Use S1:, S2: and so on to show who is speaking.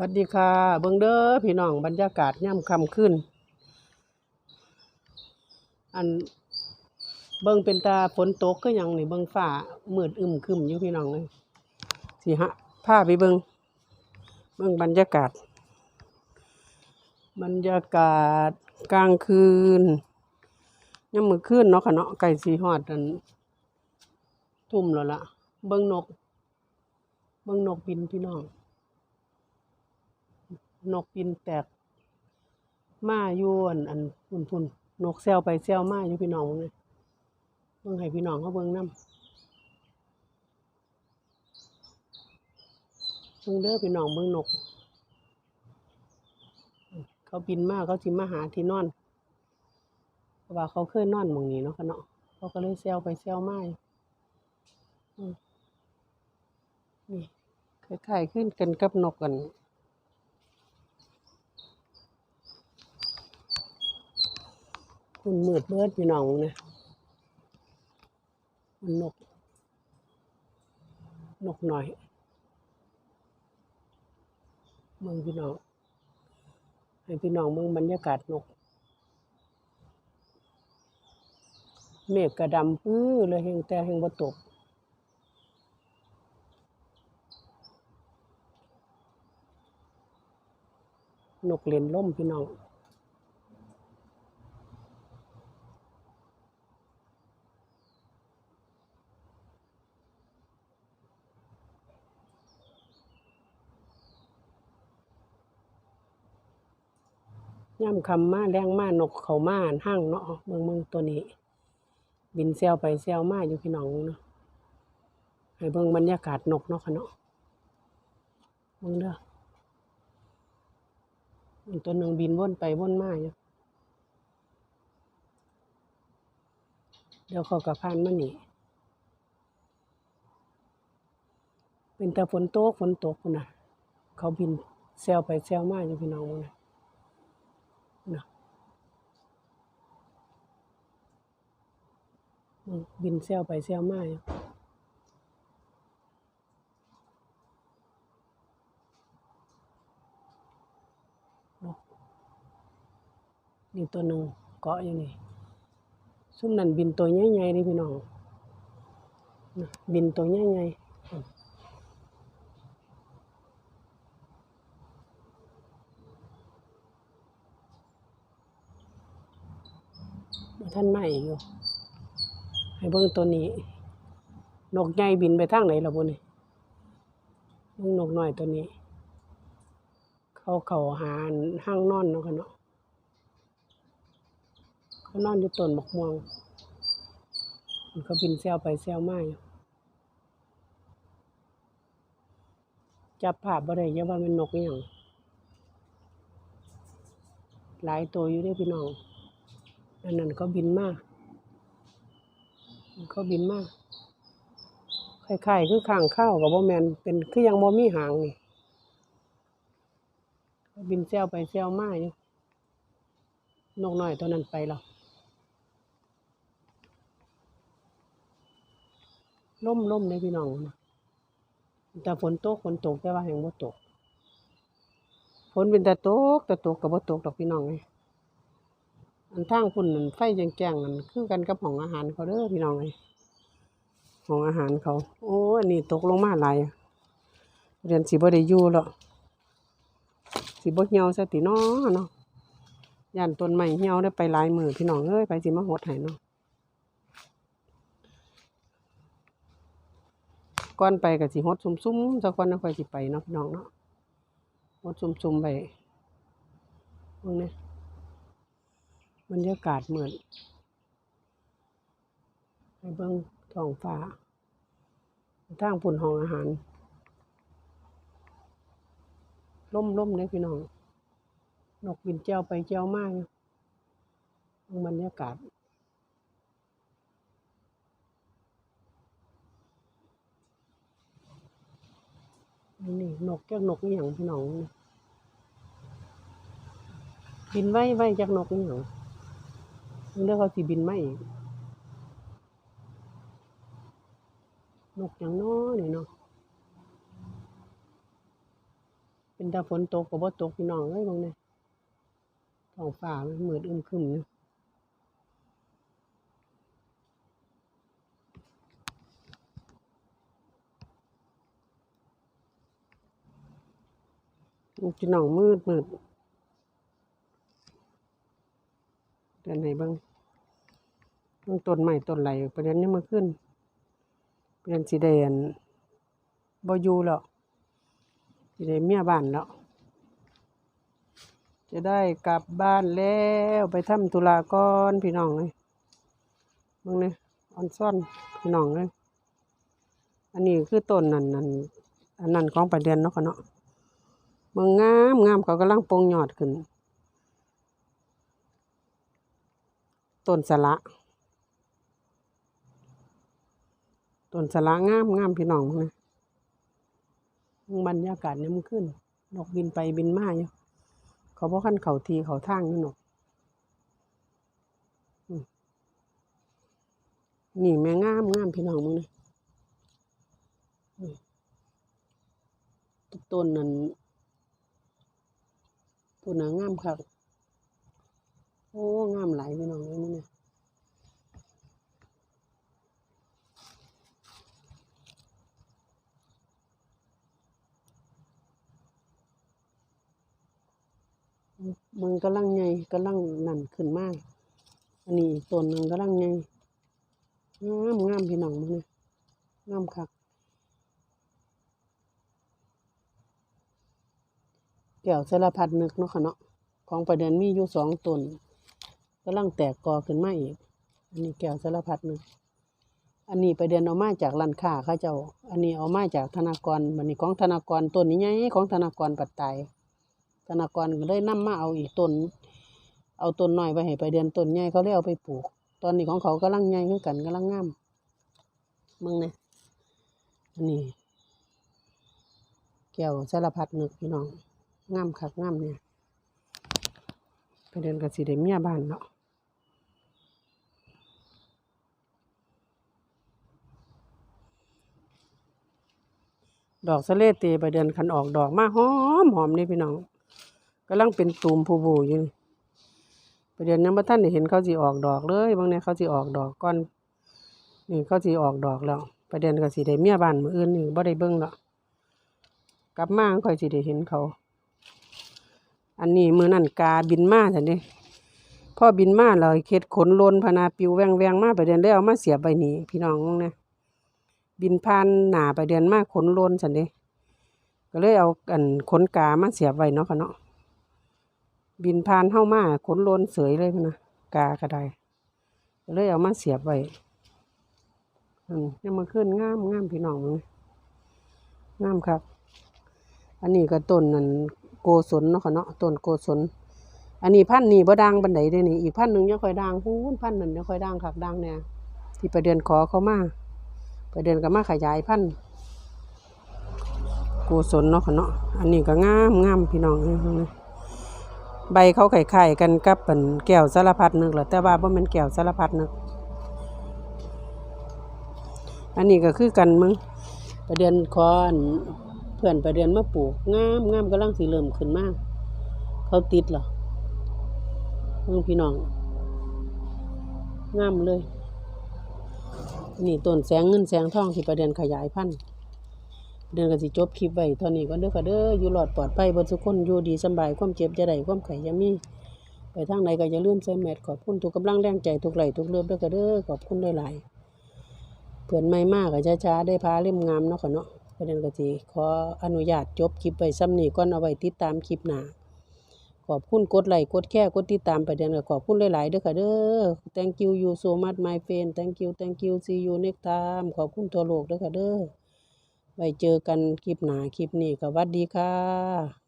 S1: สวัสดีค่ะเบิ่งเด้อพี่น้องบรรยากาศย่ำค่ำขึ้น อันเบิ่งเป็นตาฝนตกก็ยังนี่เบิ่งฟ้ามืดอึมครึมอยู่พี่น้องเลยสิฮะพาไปเบิ่งเบิ่งบรรยากาศ บรรยากาศกลางคืนย่ำมือคืนเนาะค่ะเนาะไก่สีฮอดอัน ทุ่มแล้วล่ะเบิ่งนก เบิ่งนกบินพี่น้อง นกบินแตกมาอยู่อันอันพุ่นพุ่นนกแซวไปแซวมาอยู่พี่น้องเบิ่งเลยเบิ่งให้พี่น้องเขาเบิ่งนํเบิ่งเด้อพี่น้องเบิ่งนก เขาบินมาเขาสิมาหาที่นอนเพราะว่าเขาเคยนอนมองนี้เนาะคะเนาะเขาก็เลยแซวไปแซวมาอืมนี่คล้ายๆขึ้นกันกับนกกัน คุณมืดเบิดพี่น้องนะมันนก นกหน่อยเมืองพี่น้อง ให้พี่น้องเมืองบรรยากาศนก เมฆกระดำปื้อเลยแห่งแต่แห่งบ่ตกนกเล่นล่มพี่น้อง ย่ำคำมาแรงมานกเขามาอั่นห้างเนาะเมืองเมืองตัวนี้ บินแซวไปแซวมาอยู่พี่น้องเนาะให้เบิ่งบรรยากาศนกเนาะค่ะเนาะเบิ่งเด้อมันตัวหนึ่งบินว่นไปว่นมาอยู่เดี๋ยวเขากับพานมานี่เป็นแต่ฝนตกฝนตกนะเขาบินแซวไปแซวมาอยู่พี่น้องเบิ่งนะนะอืม บินเซลไปเซลมาอยู่นกนี่ตัวหนึ่งเกาะอยู่นี่ซุ่มนั่นบินตัวใหญ่ๆนี่พี่น้องบินตัวใหญ่ๆท่านมาอีกอยู่ ให้เบิ่งตัวนี้ นกใหญ่บินไปทางไหนล่ะบุนี่เบิ่งนกน้อยตัวนี้ เขาเขาหาอันห้างนอนเนาะค่ะเนาะเขานอนอยู่ต้นบักม่วงมันเขาบินแซวไปแซวมาอยู่จับภาพบ่ได้ย่าว่ามันนกอย่างหลายตัวอยู่เด้พี่น้องอันนั้นเขาบินมาก เขาบินมาคล้ายๆคือข้างข้าวกับบ่แมนเป็นคือยังบ่มีหางนี่เขาบินแซวไปแซวมาอยู่นกน้อยตัวนั้นไปแล้วล่มล่มเลยพี่น้องนะแต่ฝนตกฝนตกแต่ว่าแห่งบ่ตกฝนเป็นแต่ตกแต่ตกกับบ่ตกดอกพี่น้องเลย อันทางพุ่นนั่นไฟแจ้งๆนั่นคือกันกับห้องอาหารเขาเด้อพี่น้องเลยของอาหารเขา โอ้อันนี้ตกลงมาหลายเรียนสิบ่ได้อยู่แล้วสิบ่เหี่ยวซะตินาะเนาะย่านต้นไม้เหี่ยวได้ไปหลายมือพี่น้องเอ้ยไปสิมาหดให้เนาะก่อนไปก็สิหดซุ่มๆซะก่อนแล้วค่อยสิไปเนาะพี่น้องเนาะหดซุ่มๆไปเบิ่งนี่ บรรยากาศเหมือนให้เบิ่งท้องฟ้าทางปุ่นห้องอาหารล่มล่มเลยพี่น้อง นกบินเจ้าไปเจ้ามาอยู่เบิ่งบรรยากาศนี่นกจากนกอย่างพี่น้องบินไว้ไว้จากนกอย่าง เรื่องเขาสิบินไม่อีกนกอย่างน้อนี่เนาะเป็นตาฝนตกก็บ่ตกพี่น้องเอ้ยบางเนี่ยท้องฟ้ามันมืดอึมครึมอยู่พี่น้องมืดมืดเดินไหนบ้าง ต้นใหม่ต้นไหลประเด็นยังมาขึ้นประเด็นสีแดงบอยู่แล้วสีแดงเมียบ้านแล้วจะได้กลับบ้านแล้วไปทำธุระก่อนพี่น้องเลยมึงเนี่ยออนซ่อนพี่น้องเลยอันนี้คือต้นนั่นนั่นอันนั้นของประเด็นเนาะค่ะเนาะมึงงามงามเขากำลังปงยอดขึ้นต้นสละ ต้นสละงามงามพี่น้องมึงนะมึงบรรยากาศเนี่ยมันขึ้นนกบินไปบินมาอยู่เขาบอกขั้นเขาทีเขาทางนี่นกนี่แม่งามงามพี่น้องมึงนี่อืมต้นนั้นต้นนั้นงามครับโอ้งามหลายพี่น้องเลยมึงเนี่ย มันกำลังไงกำลังนั่นขึ้นมาก อันนี้ต้นหนึ่งกำลังไงงามงามพี่น้องมึงเนี่ยงามคักแก้วสารพัดนึกเนาะค่ะเนาะของประเด็นมีอยู่สองต้นกำลังแตกกอขึ้นมาอีก อันนี้แก้วสารพัดนึกอันนี้ประเด็นเอามาจากร้านค้าเขาเจ้า อันนี้เอามาจากธนากรบันนี้ของธนากรต้นนี้ไงของธนากรปัตไต ธนากรก็เลยนำมาเอาอีกต้น เอาต้นหน้อยไปให้ไปเดือนต้นใหญ่เขาเลยเอาไปปลูก ตอนนี้ของเขากำลังใหญ่ขึ้นกันกำลังงามมึงเนี่ยอันนี้แก้วสารพัดนึกพี่น้องงามคักงามเนี่ยไปเดือนกับสีเดเมียบ้านเนาะดอกสะเลเตไปเดือนคันออกดอกมาหอมหอมนี่พี่น้อง กำลังเป็นตูมผู้บูอยู่นี่ไปเดือนยังบ่ท่านเห็นเขาสิออกดอกเลยบางเนี่ยเขาสิออกดอกก่อนนี่เขาสิออกดอกแล้วไปเดือนก็สิได้เมียบ้านมืออื่นนี่บ่ได้เบิ่งหรอกกลับมาค่อยสิได้เห็นเขา อันนี้มือนั้นกาบินมาซั่นเด้พ่อบินมาแล้วเข็ดขนลนพนาปิวแวงแวงมาไปเดือนได้เอามาเสียบไว้นี่พี่น้องมึงนะบินผ่านหน้าไปเดือนมาขนลนสันเดก็เลยเอาอันขนกามาเสียบไว้เนาะค่ะเนาะ บินผ่านเข้ามาขนโลนเสยเลยพุ่นนะกาก็ไดเลยเอามาเสียบไว้อืมยังมาขึ้นงามงามพี่น้องมึงงามครับ อันนี้ก็ต้นนั่นโกศลเนาะค่ะเนาะต้นโกศลอันนี้พันนี่บ่ดังบันไดเด้นี่อีกพันหนึ่งยังค่อยดังพูนพันธุ์นั้นยังค่อยดังคักดังเนี่ยที่ไปเดือนขอเขามาไปเดินก็มาขยายพันธุ์กูสนเนาะค่ะเนาะอันนี้ก็งามงามพี่น้องเอ้ย ใบเขาไข่ไข่กันกับเป็นแก้วสารพัดนึกแหละแต่ว่าบ่แม่นแก้วสารพัดนึกอันนี้ก็คือกันมึงไปเดือนคอนเพื่อนไปเดือนมาปลูกงามงามกำลังสีเริ่มขึ้นมากเขาติดเหรอมึงพี่น้องงามเลย นี่ต้นแสงเงินแสงทองที่ประเด็นขยายพันธุ์ เดือนก็สิจบคลิปไว้เท่านี้ก็เด้อค่ะเด้ออยู่หลอดปลอดภัยบนทุกคนอยู่ดีสบายความเจ็บจะได้ความไข่จะมีไปทางไหนก็อย่าลืมใส่แมสขอบคุณทุกกำลังแรงใจทุกไหลทุกเลือบเด้อค่ะเด้อขอบคุณหลายๆเพื่อนไม่มากก็ช้าๆได้พาเล่มงามเนาะค่ะเนาะประเด็นก็สิขออนุญาตจบคลิปไว้ซ้ำนี้ก่อนเอาไว้ติดตามคลิปหน้าขอบคุณกดไลค์กดแค่กดติดตามไปเดือนก็ขอบคุณหลายๆเด้อค่ะเด้อ thank you you so much my friend thank you thank you see you next time ขอบคุณทั่วโลกเด้อค่ะเด้อ ไว้เจอกันคลิปหน้าคลิปนี้ก็วัสดีค่ะ